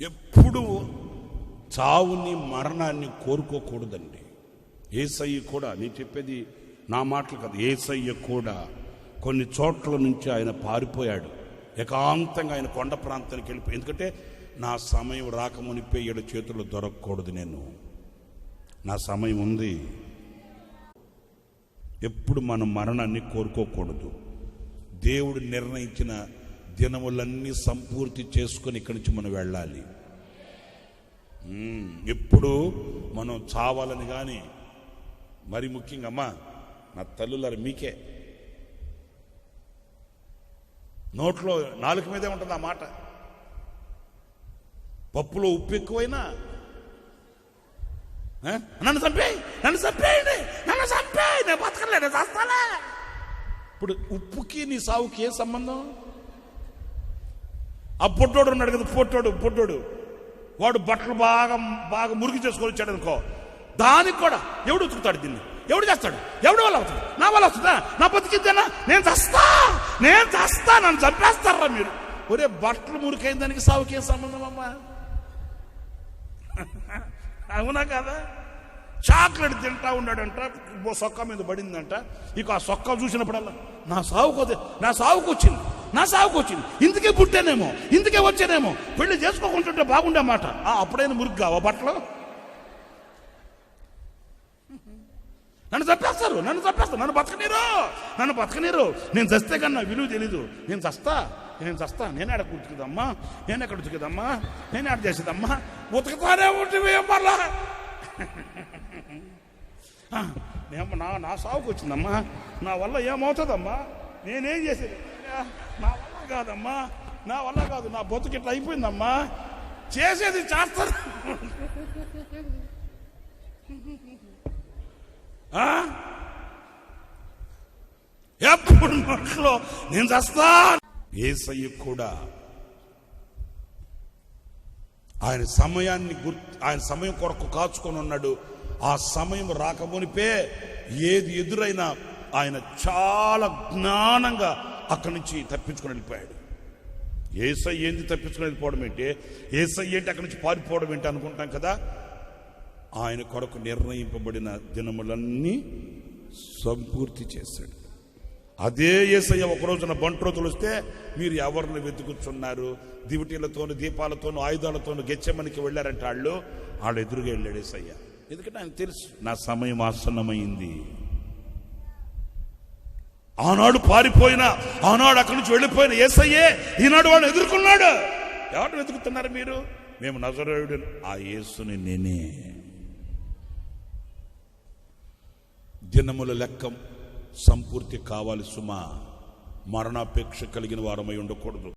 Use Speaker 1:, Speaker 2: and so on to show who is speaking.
Speaker 1: ఎప్పుడు చావుని మరణాన్ని కోరుకోకూడదండి. ఏసయ్య కూడా నేను చెప్పేది నా మాటలు కాదు ఏసయ్య కూడా కొన్ని చోట్ల నుంచి ఆయన పారిపోయాడు. ఏకాంతంగా ఆయన కొండ ప్రాంతానికి వెళ్ళిపోయి ఎందుకంటే నా సమయం రాకమునిపే ఏడు చేతులు దొరకకూడదు నేను. నా సమయం ఉంది. ఎప్పుడు మనం మరణాన్ని కోరుకోకూడదు. దేవుడు నిర్ణయించిన దినములన్నీ సంపూర్తి చేసుకొని ఇక్కడి నుంచి మనం వెళ్ళాలి. ఎప్పుడు మనం చావాలని కానీ మరి ముఖ్యంగా అమ్మా నా తల్లులారు మీకే. నోట్లో నాలుక మీదే ఉంటుంది ఆ మాట. పప్పులో ఉప్పు ఎక్కువైనా నన్ను చంపేయి! నన్ను చంపేయండి నన్ను చంపేయి! నేను బతకలే నేను చస్తాలే! ఇప్పుడు ఉప్పుకి నీ సావుకి ఏ సంబంధం? ఆ పొట్టోడు ఉన్నాడు కదా పొట్టోడు పొట్టోడు వాడు బట్టలు బాగా బాగా మురికి చేసుకొని వచ్చాడు అనుకో. దానికి కూడా ఎవడు ఉతుకుతాడు దీన్ని? ఎవడు చేస్తాడు? ఎవడు వల్ల అవుతుంది? నా వల్ల వస్తుందా నా బతికిద్దేనా నేను చస్తా! నేను చస్తా! నన్ను చంపేస్తారా మీరు? ఒరే బట్టలు మురికైన దానికి సావుకేం సంబంధం అమ్మా? అవునా కదా? చాక్లెట్ తింటా ఉన్నాడంట సొక్క మీద పడిందంట. ఇక ఆ సొక్క చూసినప్పుడల్లా నా సావుకు నా సావుకు వచ్చింది. నా సావుకు వచ్చింది. ఇందుకే పుట్టానేమో ఇందుకే వచ్చానేమో. పెళ్ళి చేసుకోకుంటుంటే బాగుండే మాట. ఆ, అప్పుడైనా మురుగ్గా కావా బట్టలు నన్ను చంపేస్తారు. నన్ను చంపేస్తారు. నన్ను బతకనీరు. నన్ను బతకనీరు. నేను చస్తే కన్నా విలువ తెలీదు. నేను చస్తా. నేను చస్తా. నేను ఆడ ఉతుకుదమ్మా నేను ఎక్కడ ఉతుకుదమ్మా? నేను ఆడ చేసేదమ్మా? ఉతుకుతానే ఉంటుంది మళ్ళా ఆ, నా నా సాగుకు వచ్చిందమ్మా. నా వల్ల ఏమవుతుందమ్మా? నేనేం చేసేది? నా వల్ల కాదమ్మా. నా వల్ల కాదు. నా బతుకు ఇట్లా అయిపోయిందమ్మా. చేసేది చేస్తారు. ఆ? ఎప్పుడు నోట్లో నేను చస్తా ఏసయ్య కూడా ఆయన సమయాన్ని గుర్తు ఆయన సమయం కొరకు కాచుకొని ఉన్నాడు. ఆ సమయం రాకమునిపే ఏది ఎదురైనా ఆయన చాలా జ్ఞానంగా అక్కడి నుంచి తప్పించుకొని వెళ్ళిపోయాడు. ఏసై ఏంది తప్పించుకొని వెళ్ళిపోవడం ఏంటి? ఏసై ఏంటి అక్కడి నుంచి పారిపోవడం ఏంటి అనుకుంటాం కదా? ఆయన కొరకు నిర్ణయింపబడిన దినములన్నీ సంపూర్తి చేశాడు. అదే ఏసయ్య ఒక రోజున బంట్రోతులు వస్తే మీరు ఎవరిని వెతుకుతున్నారు దివిటీలతోనూ దీపాలతోనూ ఆయుధాలతోనూ గెచ్చమనికి వెళ్ళారంటే వాళ్ళు? వాళ్ళు ఎదురుగా వెళ్ళాడు ఏసయ్య. ఎందుకంటే ఆయన తెలుసు నా సమయం ఆసన్నమైంది. ఆనాడు పారిపోయిన ఆనాడు అక్కడి నుంచి వెళ్ళిపోయిన ఏసయ్యే ఈనాడు వాళ్ళు ఎదుర్కొన్నాడు. ఎవరు వెతుకుతున్నారు మీరు? మేము నజరేయుడు ఆ యేసుని నేనే. దినముల లెక్కం సంపూర్తి కావాలి సుమా. మరణాపేక్ష కలిగిన వారమై ఉండకూడదు.